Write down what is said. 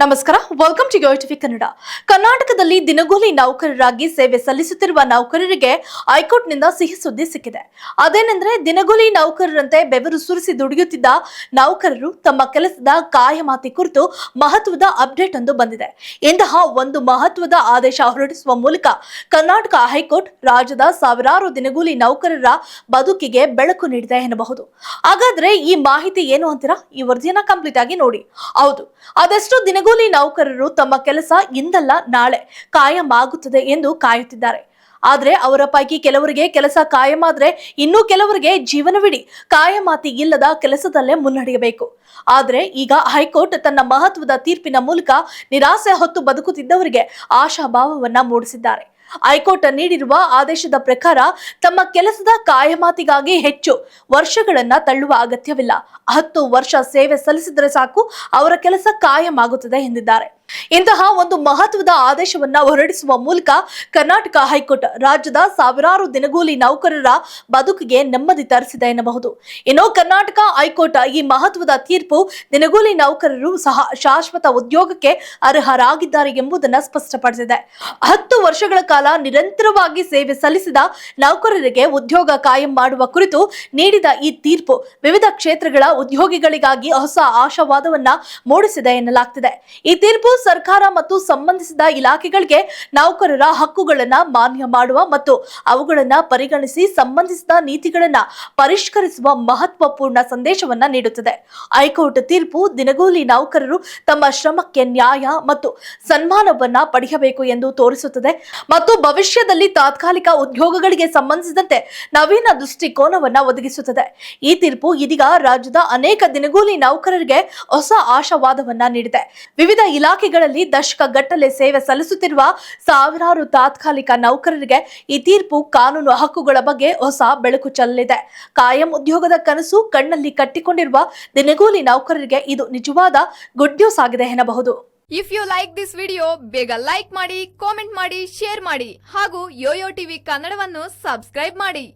ನಮಸ್ಕಾರ welcome to TV Kannada ಕರ್ನಾಟಕದಲ್ಲಿ ದಿನಗೂಲಿ ನೌಕರರಾಗಿ ಸೇವೆ ಸಲ್ಲಿಸುತ್ತಿರುವ ನೌಕರರಿಗೆ ಹೈಕೋರ್ಟ್ನಿಂದ ಸಿಹಿ ಸುದ್ದಿ ಸಿಕ್ಕಿದೆ. ಅದೇನೆಂದ್ರೆ, ದಿನಗೂಲಿ ನೌಕರರಂತೆ ಬೆವರು ಸುರಿಸಿ ದುಡಿಯುತ್ತಿದ್ದ ನೌಕರರು ತಮ್ಮ ಕೆಲಸದ ಕಾಯಮಾತಿ ಕುರಿತು ಮಹತ್ವದ ಅಪ್ಡೇಟ್ ಒಂದು ಬಂದಿದೆ. ಇಂತಹ ಒಂದು ಮಹತ್ವದ ಆದೇಶ ಹೊರಡಿಸುವ ಮೂಲಕ ಕರ್ನಾಟಕ ಹೈಕೋರ್ಟ್ ರಾಜ್ಯದ ಸಾವಿರಾರು ದಿನಗೂಲಿ ನೌಕರರ ಬದುಕಿಗೆ ಬೆಳಕು ನೀಡಿದೆ ಎನ್ನಬಹುದು. ಹಾಗಾದ್ರೆ ಈ ಮಾಹಿತಿ ಏನು ಅಂತೀರಾ? ಈ ವರದಿಯನ್ನ ಕಂಪ್ಲೀಟ್ ಆಗಿ ನೋಡಿ. ಹೌದು ಅದೆಷ್ಟು ದಿನಗೂಲಿ ನೌಕರರು ತಮ್ಮ ಕೆಲಸ ಇಂದಲ್ಲ ನಾಳೆ ಕಾಯಂ ಆಗುತ್ತದೆ ಎಂದು ಕಾಯುತ್ತಿದ್ದಾರೆ. ಆದರೆ ಅವರ ಪೈಕಿ ಕೆಲವರಿಗೆ ಕೆಲಸ ಕಾಯಮಾದ್ರೆ ಇನ್ನೂ ಕೆಲವರಿಗೆ ಜೀವನವಿಡಿ ಕಾಯಮಾತಿ ಇಲ್ಲದ ಕೆಲಸದಲ್ಲೇ ಮುನ್ನಡೆಯಬೇಕು. ಆದರೆ ಈಗ ಹೈಕೋರ್ಟ್ ತನ್ನ ಮಹತ್ವದ ತೀರ್ಪಿನ ಮೂಲಕ ನಿರಾಸೆ ಹೊತ್ತು ಬದುಕುತ್ತಿದ್ದವರಿಗೆ ಆಶಾಭಾವವನ್ನ ಮೂಡಿಸಿದ್ದಾರೆ. ಹೈಕೋರ್ಟ್ ನೀಡಿರುವ ಆದೇಶದ ಪ್ರಕಾರ ತಮ್ಮ ಕೆಲಸದ ಕಾಯಮಾತಿಗಾಗಿ ಹೆಚ್ಚು ವರ್ಷಗಳನ್ನ ತಳ್ಳುವ ಅಗತ್ಯವಿಲ್ಲ. ಹತ್ತು ವರ್ಷ ಸೇವೆ ಸಲ್ಲಿಸಿದರೆ ಸಾಕು, ಅವರ ಕೆಲಸ ಕಾಯಂ ಆಗುತ್ತದೆ ಎಂದಿದ್ದಾರೆ. ಇಂತಹ ಒಂದು ಮಹತ್ವದ ಆದೇಶವನ್ನ ಹೊರಡಿಸುವ ಮೂಲಕ ಕರ್ನಾಟಕ ಹೈಕೋರ್ಟ್ ರಾಜ್ಯದ ಸಾವಿರಾರು ದಿನಗೂಲಿ ನೌಕರರ ಬದುಕಿಗೆ ನೆಮ್ಮದಿ ತರಿಸಿದೆ ಎನ್ನಬಹುದು. ಇನ್ನು ಕರ್ನಾಟಕ ಹೈಕೋರ್ಟ್ ಈ ಮಹತ್ವದ ತೀರ್ಪು ದಿನಗೂಲಿ ನೌಕರರು ಸಹ ಶಾಶ್ವತ ಉದ್ಯೋಗಕ್ಕೆ ಅರ್ಹರಾಗಿದ್ದಾರೆ ಎಂಬುದನ್ನು ಸ್ಪಷ್ಟಪಡಿಸಿದೆ. ಹತ್ತು ವರ್ಷಗಳ ಕಾಲ ನಿರಂತರವಾಗಿ ಸೇವೆ ಸಲ್ಲಿಸಿದ ನೌಕರರಿಗೆ ಉದ್ಯೋಗ ಕಾಯಂ ಮಾಡುವ ಕುರಿತು ನೀಡಿದ ಈ ತೀರ್ಪು ವಿವಿಧ ಕ್ಷೇತ್ರಗಳ ಉದ್ಯೋಗಿಗಳಿಗಾಗಿ ಹೊಸ ಆಶಾವಾದವನ್ನ ಮೂಡಿಸಿದೆ ಎನ್ನಲಾಗ್ತಿದೆ. ಈ ತೀರ್ಪು ಸರ್ಕಾರ ಮತ್ತು ಸಂಬಂಧಿಸಿದ ಇಲಾಖೆಗಳಿಗೆ ನೌಕರರ ಹಕ್ಕುಗಳನ್ನ ಮಾನ್ಯ ಮಾಡುವ ಮತ್ತು ಅವುಗಳನ್ನ ಪರಿಗಣಿಸಿ ಸಂಬಂಧಿಸಿದ ನೀತಿಗಳನ್ನ ಪರಿಷ್ಕರಿಸುವ ಮಹತ್ವಪೂರ್ಣ ಸಂದೇಶವನ್ನ ನೀಡುತ್ತದೆ. ಹೈಕೋರ್ಟ್ ತೀರ್ಪು ದಿನಗೂಲಿ ನೌಕರರು ತಮ್ಮ ಶ್ರಮಕ್ಕೆ ನ್ಯಾಯ ಮತ್ತು ಸನ್ಮಾನವನ್ನ ಪಡೆಯಬೇಕು ಎಂದು ತೋರಿಸುತ್ತದೆ ಮತ್ತು ಭವಿಷ್ಯದಲ್ಲಿ ತಾತ್ಕಾಲಿಕ ಉದ್ಯೋಗಗಳಿಗೆ ಸಂಬಂಧಿಸಿದಂತೆ ನವೀನ ದೃಷ್ಟಿಕೋನವನ್ನ ಒದಗಿಸುತ್ತದೆ. ಈ ತೀರ್ಪು ಇದೀಗ ರಾಜ್ಯದ ಅನೇಕ ದಿನಗೂಲಿ ನೌಕರರಿಗೆ ಹೊಸ ಆಶಾವಾದವನ್ನ ನೀಡಿದೆ. ವಿವಿಧ ಇಲಾಖೆಗಳಲ್ಲಿ ದಶಕ ಗಟ್ಟಲೆ ಸೇವೆ ಸಲ್ಲಿಸುತ್ತಿರುವ ಸಾವಿರಾರು ತಾತ್ಕಾಲಿಕ ನೌಕರರಿಗೆ ಈ ತೀರ್ಪು ಕಾನೂನು ಹಕ್ಕುಗಳ ಬಗ್ಗೆ ಹೊಸ ಬೆಳಕು ಚೆಲ್ಲಲಿದೆ ಕಾಯಂ ಉದ್ಯೋಗದ ಕನಸು ಕಣ್ಣಲ್ಲಿ ಕಟ್ಟಿಕೊಂಡಿರುವ ದಿನಗೂಲಿ ನೌಕರರಿಗೆ ಇದು ನಿಜವಾದ ಗುಡ್ ನ್ಯೂಸ್ ಆಗಿದೆ ಎನ್ನಬಹುದು. If you like this video ಬೇಗ ಲೈಕ್ ಮಾಡಿ ಕಾಮೆಂಟ್ ಮಾಡಿ ಶೇರ್ ಮಾಡಿ ಹಾಗೂ ಯೋಯೋ ಟಿವಿ ಕನ್ನಡವನ್ನು ಸಬ್ಸ್ಕ್ರೈಬ್ ಮಾಡಿ.